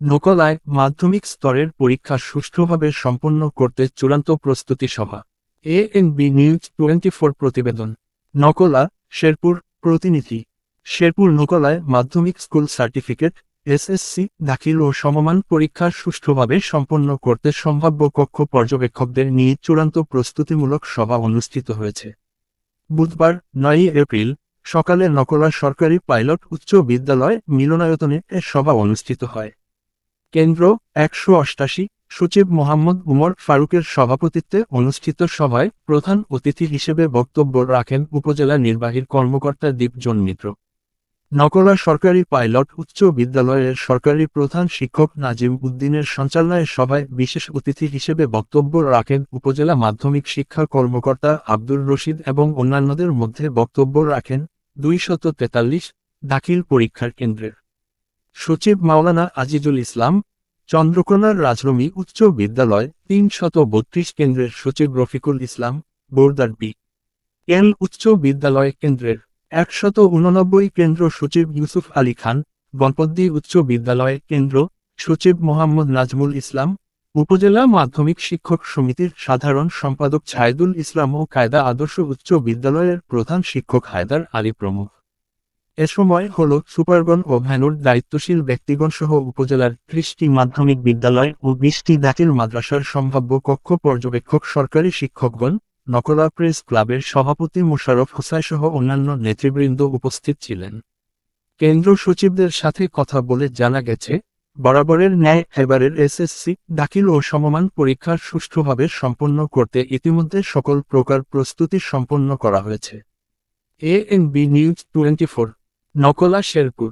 নকলায় মাধ্যমিক স্তরের পরীক্ষা সুষ্ঠুভাবে সম্পন্ন করতে চূড়ান্ত প্রস্তুতি সভা A N B news twenty four প্রতিবেদন, নকলা, শেরপুর, প্রতিনিধি, শেরপুর নকলায় মাধ্যমিক স্কুল সার্টিফিকেট এসএসসি দাখিল ও সমমান পরীক্ষা সুষ্ঠুভাবে সম্পন্ন করতে সম্ভাব্য কক্ষ পর্যবেক্ষকদের নিয়ে চূড়ান্ত প্রস্তুতিমূলক সভা অনুষ্ঠিত হয়েছে। বুধবার, নয়ই এপ্রিল, সকালে নকলা সরকারি পাইলট উচ্চ বিদ্যালয় মিলনায়তনে এ সভা অনুষ্ঠিত হয়। কেন্দ্র, একশো অষ্টাশি, সচিব মোহাম্মদ উমর ফারুকের সভাপতিত্বে অনুষ্ঠিত সভায় প্রধান অতিথি হিসেবে বক্তব্য রাখেন উপজেলা নির্বাহীর কর্মকর্তা দীপজন মিত্র। নকলা সরকারি পাইলট উচ্চ বিদ্যালয়ের সরকারি প্রধান শিক্ষক নাজিম উদ্দিনের সঞ্চালনায় সভায় বিশেষ অতিথি হিসেবে বক্তব্য রাখেন উপজেলা মাধ্যমিক শিক্ষা কর্মকর্তা আব্দুর রশিদ এবং অন্যান্যদের মধ্যে বক্তব্য রাখেন দুইশত তেতাল্লিশ দাখিল পরীক্ষার কেন্দ্রের। সচিব মাওলানা আজিজুল ইসলাম, চন্দ্রকোনার রাজরমি উচ্চ বিদ্যালয় তিনশত বত্রিশ কেন্দ্রের সচিব রফিকুল ইসলাম, বোর্দার বি এল উচ্চ বিদ্যালয় কেন্দ্রের একশত উননব্বই কেন্দ্র সচিব ইউসুফ আলী খান গণপদ্দি উচ্চ বিদ্যালয় কেন্দ্র সচিব মোহাম্মদ নাজমুল ইসলাম, উপজেলা মাধ্যমিক শিক্ষক সমিতির সাধারণ সম্পাদক ছায়দুল ইসলাম ও কায়দা আদর্শ উচ্চ বিদ্যালয়ের প্রধান শিক্ষক হায়দার আলী প্রমুখ। এ সময় হল সুপারগণ ও ভ্যানুর দায়িত্বশীল ব্যক্তিগণ সহ উপজেলার ত্রিশটি মাধ্যমিক বিদ্যালয় ও বিশটি দাখিল মাদ্রাসার সম্ভাব্য কক্ষ পর্যবেক্ষক সরকারি শিক্ষকগণ, নকলা প্রেস ক্লাবের সভাপতি মোশারফ হোসাই সহ অন্যান্য নেতৃবৃন্দ উপস্থিত ছিলেন। কেন্দ্র সচিবদের সাথে কথা বলে জানা গেছে, বরাবরের ন্যায় এবারের এসএসসি দাখিল ও সমমান পরীক্ষার সুষ্ঠুভাবে সম্পন্ন করতে ইতিমধ্যে সকল প্রকার প্রস্তুতি সম্পন্ন করা হয়েছে। A N B news twenty four Nakla Sherpur.